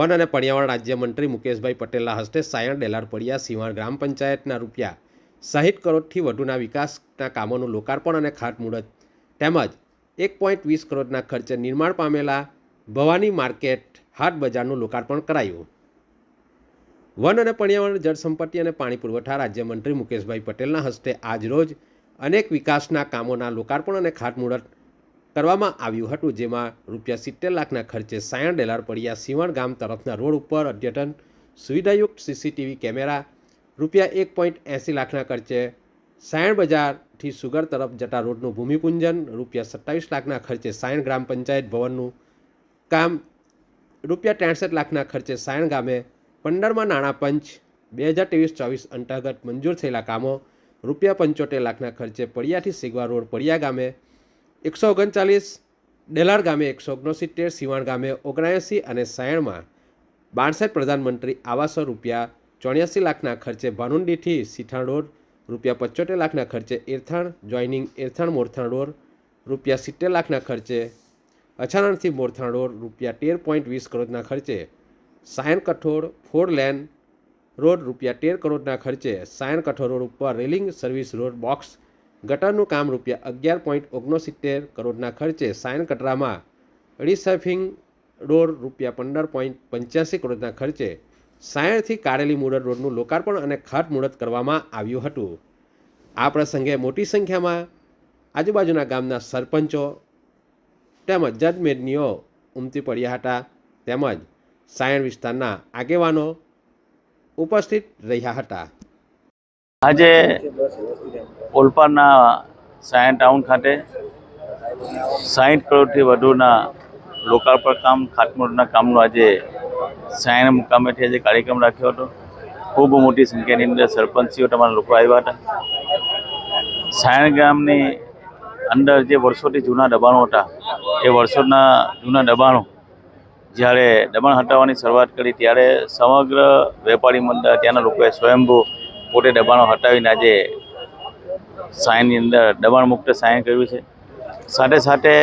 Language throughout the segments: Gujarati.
વન અને પર્યાવરણ રાજ્યમંત્રી મુકેશભાઈ પટેલના હસ્તે સાયણ ડેલારપડિયા સીવાણ ગ્રામ પંચાયતના રૂપિયા સાહીઠ કરોડથી વધુના વિકાસના કામોનું લોકાર્પણ અને ખાતમુહૂર્ત. તેમજ એક પોઈન્ટ વીસ કરોડના ખર્ચે નિર્માણ પામેલા ભવાની માર્કેટ હાટ બજારનું લોકાર્પણ કરાયું. વન અને પર્યાવરણ જળ સંપત્તિ અને પાણી પુરવઠા રાજ્યમંત્રી મુકેશભાઈ પટેલના હસ્તે આજરોજ અનેક વિકાસના કામોના લોકાર્પણ અને ખાતમુહૂર્ત કરવામાં આવ્યું હતું, જેમાં રૂપિયા સિત્તેર લાખના ખર્ચે સાયણ ડેલાર પડિયા સીવણ ગામ તરફના રોડ ઉપર અદ્યતન સુવિધાયુક્ત સીસીટીવી કેમેરા, રૂપિયા એક પોઈન્ટ એંસી લાખના ખર્ચે સાયણ બજારથી સુગર તરફ જતા રોડનું ભૂમિપૂજન, રૂપિયા સત્તાવીસ લાખના ખર્ચે સાયણ ગ્રામ પંચાયત ભવનનું કામ, રૂપિયા ત્રેસઠ લાખના ખર્ચે સાયણ ગામે પંદરમાં નાણાં પંચ, બે હજાર ત્રેવીસ ચોવીસ અંતર્ગત મંજૂર થયેલા કામો, રૂપિયા પંચોતેર લાખના ખર્ચે પડિયાથી સિગવા રોડ પડિયા ગામે એકસો ઓગણચાલીસ ડેલાર ગામે એકસો ઓગણસિત્તેર સિવાણ ગામે ઓગણએંસી અને સાયણમાં બાણસઠ પ્રધાનમંત્રી આવાસો રૂપિયા ચોર્યાસી લાખના ખર્ચે ભાનુંડીથી સીઠાણ રોડ, રૂપિયા પંચોતેર લાખના ખર્ચે એરથાણ, જોઈનિંગ એરથાણ, મોરથાણ રોડ, રૂપિયા સિત્તેર લાખના ખર્ચે અછાણણથી મોરથાણ રોડ, રૂપિયા તેર પોઈન્ટ વીસ કરોડના ખર્ચે સાયણ કઠોળ, ફોર લેન રોડ, રૂપિયા તેર કરોડના ખર્ચે સાયણ કઠોળ રોડ ઉપર રેલિંગ સર્વિસ રોડ બોક્સ ગટરનું કામ રૂપિયા અગિયાર પોઈન્ટ ઓગણસિત્તેર કરોડના ખર્ચે સાયણ કટરામાં રિસર્ફિંગ રોડ રૂપિયા પંદર પોઈન્ટ પંચ્યાસી કરોડના ખર્ચે સાયણથી કારેલી મુરડ રોડનું લોકાર્પણ અને ખાતમુહૂર્ત કરવામાં આવ્યું હતું. આ પ્રસંગે મોટી સંખ્યામાં આજુબાજુના ગામના સરપંચો તેમજ જજમેદનીઓ ઉમટી પડ્યા હતા. તેમજ સાયણ વિસ્તારના આગેવાનો ઉપસ્થિત રહ્યા હતા. આજે ઓલપાડના સાયન ટાઉન ખાતે સાહીઠ કરોડથી વધુના લોકાર્પણ કામ, ખાતમુહૂર્તના કામનો આજે સાયણ મુકામેથી આજે કાર્યક્રમ રાખ્યો હતો. ખૂબ મોટી સંખ્યાની અંદર સરપંચીઓ તમારા લોકો આવ્યા હતા. સાયણ ગામની અંદર જે વર્ષોથી જૂના દબાણો હતા, એ વર્ષોના જૂના દબાણો જ્યારે દબાણ હટાવવાની શરૂઆત કરી, ત્યારે સમગ્ર વેપારી મંડળ, ત્યાંના લોકોએ સ્વયંભૂ પોતે દબાણો હટાવીને આજે સાયનની અંદર દબાણ મુક્ત સાયન કર્યું છે. સાથે સાથે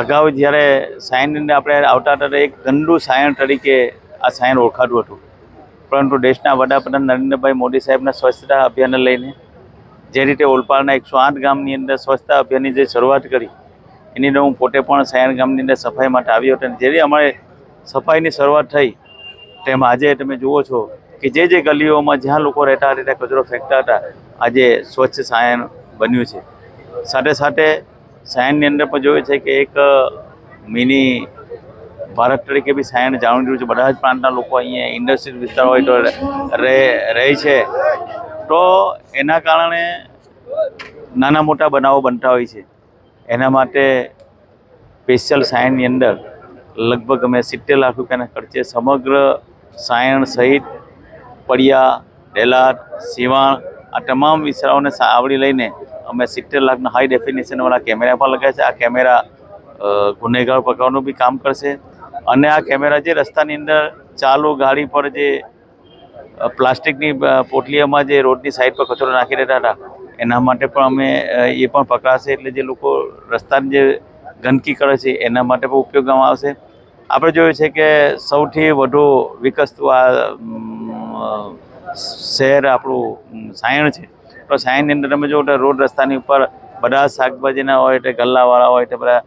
અગાઉ જ્યારે સાયનની અંદર આપણે આવતા હતા એક ગંદુ સાયન તરીકે આ સાયન ઓળખાતું હતું. પરંતુ દેશના વડાપ્રધાન નરેન્દ્રભાઈ મોદી સાહેબના સ્વચ્છતા અભિયાનને લઈને જે રીતે ઓલપાડના એકસો આઠ ગામની અંદર સ્વચ્છતા અભિયાનની જે શરૂઆત કરી, એની અંદર હું પોતે પણ સાયણ ગામની અંદર સફાઈ માટે આવ્યો હતો. અને જેવી અમારે સફાઈની શરૂઆત થઈ, તેમ આજે તમે જુઓ છો કે જે જે ગલીઓમાં જ્યાં લોકો રહેતા હતા, ત્યાં કચરો ફેંકતા હતા, આજે સ્વચ્છ સાયણ બન્યું છે. સાથે સાથે સાયનની અંદર પણ જોયું છે કે એક મિની ભારત તરીકે બી સાયણ જાણી રહ્યું છે. બધા જ પ્રાંતના લોકો અહીંયા ઇન્ડસ્ટ્રીયલ વિસ્તાર હોય તો રહે છે. તો એના કારણે નાના મોટા બનાવો બનતા હોય છે. એના માટે સ્પેશિયલ સાયણની અંદર લગભગ અમે સિત્તેર લાખ રૂપિયાના ખર્ચે સમગ્ર સાયણ સહિત પડિયા, ડેલાર, સિવાણ આ તમામ વિસ્તારોને આવરી લઈને અમે સિત્તેર લાખના હાઈ ડેફિનેશનવાળા કેમેરા પણ લગાવ્યા છે. આ કેમેરા ગુનેગાર પકડવાનું બી કામ કરશે. અને આ કેમેરા જે રસ્તાની અંદર ચાલુ ગાડી પર જે પ્લાસ્ટિકની પોટલીઓમાં જે રોડની સાઈડ પર કચરો નાખી દેતા હતા, એના માટે પણ અમે એ પણ પકડાશે. એટલે જે લોકો રસ્તાની જે ગંદકી કરે છે, એના માટે પણ ઉપયોગમાં આવશે. આપણે જોયું છે કે સૌથી વધુ વિકસતું આ શહેર આપણું સાયણ છે. તો સાયણની અંદર તમે જો રોડ રસ્તાની ઉપર બધા શાકભાજીના હોય એટલે ગલ્લાવાળા હોય એટલે બધા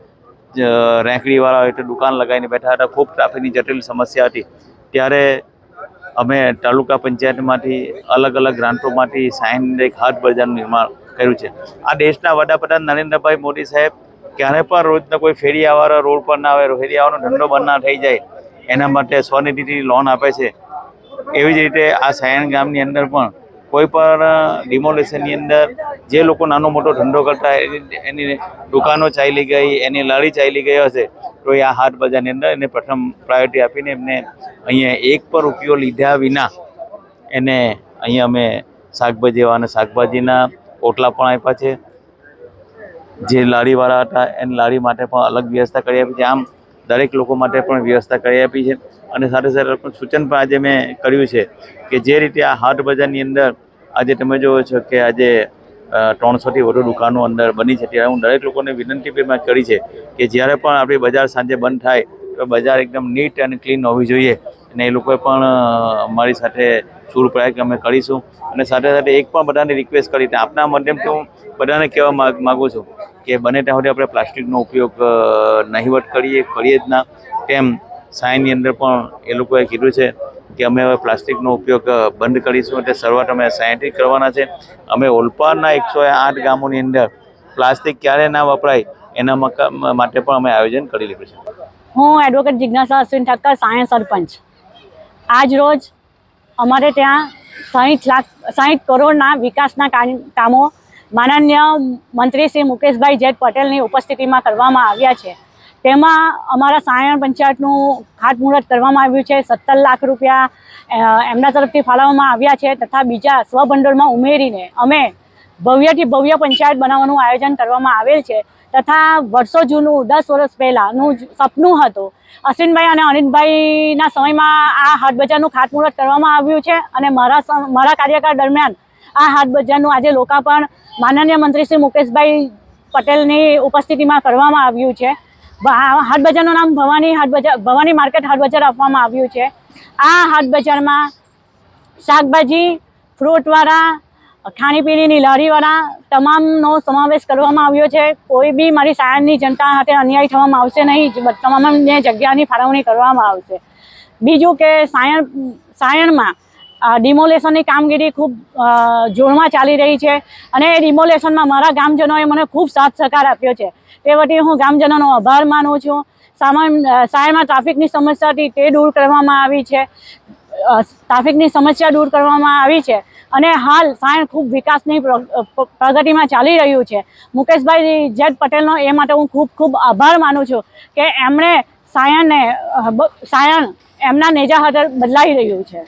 રેંકડીવાળા હોય એટલે દુકાન લગાવીને બેઠા હતા. ખૂબ ટ્રાફિકની જટિલ સમસ્યા હતી. ત્યારે અમે તાલુકા પંચાયતમાંથી, અલગ અલગ ગ્રાન્ટોમાંથી અંદર એક હાથ બજારનું નિર્માણ કર્યું છે. આ દેશના વડાપ્રધાન નરેન્દ્રભાઈ મોદી સાહેબ ક્યારે પણ રોજના કોઈ ફેરી આવવાનો રોડ પર ના આવે ફેરિયાવાનો ધંધો બંધ ના થઈ જાય, એના માટે સ્વનિધિથી લોન આપે છે. એવી જ રીતે આ સાયણ ગામની અંદર પણ કોઈ પણ ડિમોલેશનની અંદર જે લોકો નાનો મોટો ધંધો કરતા એની દુકાનો ચાલી ગઈ, એની લારી ચાલી ગઈ હશે, તો એ આ હાટ બજારની અંદર એને પ્રથમ પ્રાયોરિટી આપીને એમને અહીંયા એક પણ રૂપિયો લીધા વિના એને અહીંયા અમે શાકભાજી અને શાકભાજીના ઓટલા પણ આપ્યા છે. જે લારીવાળા હતા, એની લારી માટે પણ અલગ વ્યવસ્થા કરી આપી છે. આમ દરેક લોકો માટે પણ વ્યવસ્થા કરી આપી છે. અને સાથે સાથે પણ સૂચન પણ આજે મેં કર્યું છે કે જે રીતે આ હાટ બજારની અંદર આજે તમે જોવો છો કે આજે ત્રણસોથી વધુ દુકાનો અંદર બની છે. ત્યારે હું દરેક લોકોને વિનંતી પણ કરી છે કે જ્યારે પણ આપણી બજાર સાંજે બંધ થાય, તો બજાર એકદમ નીટ અને ક્લીન હોવી જોઈએ. અને એ લોકોએ પણ મારી સાથે સૂર પ્રયાગ અમે કરીશું. અને સાથે સાથે એક પણ બધાને રિક્વેસ્ટ કરી આપના માધ્યમથી હું બધાને કહેવા માગ, માગું છું કે બને ત્યાં સુધી આપણે પ્લાસ્ટિકનો ઉપયોગ નહીવટ કરીએ કરીએ જ ના. તેમ સાયનની અંદર પણ એ લોકોએ કીધું છે કે અમે હવે પ્લાસ્ટિકનો ઉપયોગ બંધ કરીશું એટલે શરૂઆત અમે સાયન્ટિક કરવાના છે. અમે ઓલપાડના એકસો આઠ ગામોની અંદર પ્લાસ્ટિક ક્યારે ના વપરાય એના માટે પણ અમે આયોજન કરી લીધું છે. હું એડવોકેટ જિજ્ઞાસા અશ્વિન ઠક્કર સાયન્સ સરપંચ. આજ રોજ અમારે ત્યાં સાહીઠ લાખ સાહીઠ કરોડના વિકાસના કામો માનનીય મંત્રી શ્રી મુકેશભાઈ જેટ પટેલની ઉપસ્થિતિમાં કરવામાં આવ્યા છે. તેમાં અમારા સાયણ પંચાયતનું ખાતમુહૂર્ત કરવામાં આવ્યું છે, સત્તર લાખ રૂપિયા એમના તરફથી ફાળવવામાં આવ્યા છે તથા બીજા સ્વભંડોળમાં ઉમેરીને અમે ભવ્યથી ભવ્ય પંચાયત બનાવવાનું આયોજન કરવામાં આવેલ છે તથા વર્ષો જૂનું, દસ વર્ષ પહેલાંનું સપનું હતું. અશ્વિનભાઈ અને અનિતભાઈના સમયમાં આ હાટ બજારનું ખાતમુહૂર્ત કરવામાં આવ્યું છે અને મારા મારા કાર્યકાળ દરમિયાન આ હાટ બજારનું આજે લોકાર્પણ માનનીય મંત્રી શ્રી મુકેશભાઈ પટેલની ઉપસ્થિતિમાં કરવામાં આવ્યું છે. હાટ બજારનું નામ ભવાની હાટ બજાર ભવાની માર્કેટ હાટ બજાર આપવામાં આવ્યું છે. આ હાટ બજારમાં શાકભાજી, ફ્રૂટવાળા, ખાણીપીણીની લારીવાળા તમામનો સમાવેશ કરવામાં આવ્યો છે. કોઈ બી મારી સાયણની જનતા સાથે અન્યાય થવામાં આવશે નહીં. તમામને જગ્યાની ફાળવણી કરવામાં આવશે. બીજું કે સાયણ સાયણમાં ડિમોલેશનની કામગીરી ખૂબ જોરમાં ચાલી રહી છે અને એ ડિમોલેશનમાં મારા ગામજનોએ મને ખૂબ સાથ સહકાર આપ્યો છે. તે વટી હું ગામજનોનો આભાર માનું છું. સામાન સાયણમાં ટ્રાફિકની સમસ્યાથી તે દૂર કરવામાં આવી છે. ટ્રાફિકની સમસ્યા દૂર કરવામાં આવી છે અને હાલ સાયણ ખૂબ વિકાસની પ્રગતિમાં ચાલી રહ્યું છે. મુકેશભાઈ જેડ પટેલનો એ માટે હું ખૂબ ખૂબ આભાર માનું છું કે એમણે સાયણને સાયણ એમના નેજા હેઠળ બદલાઈ રહ્યું છે.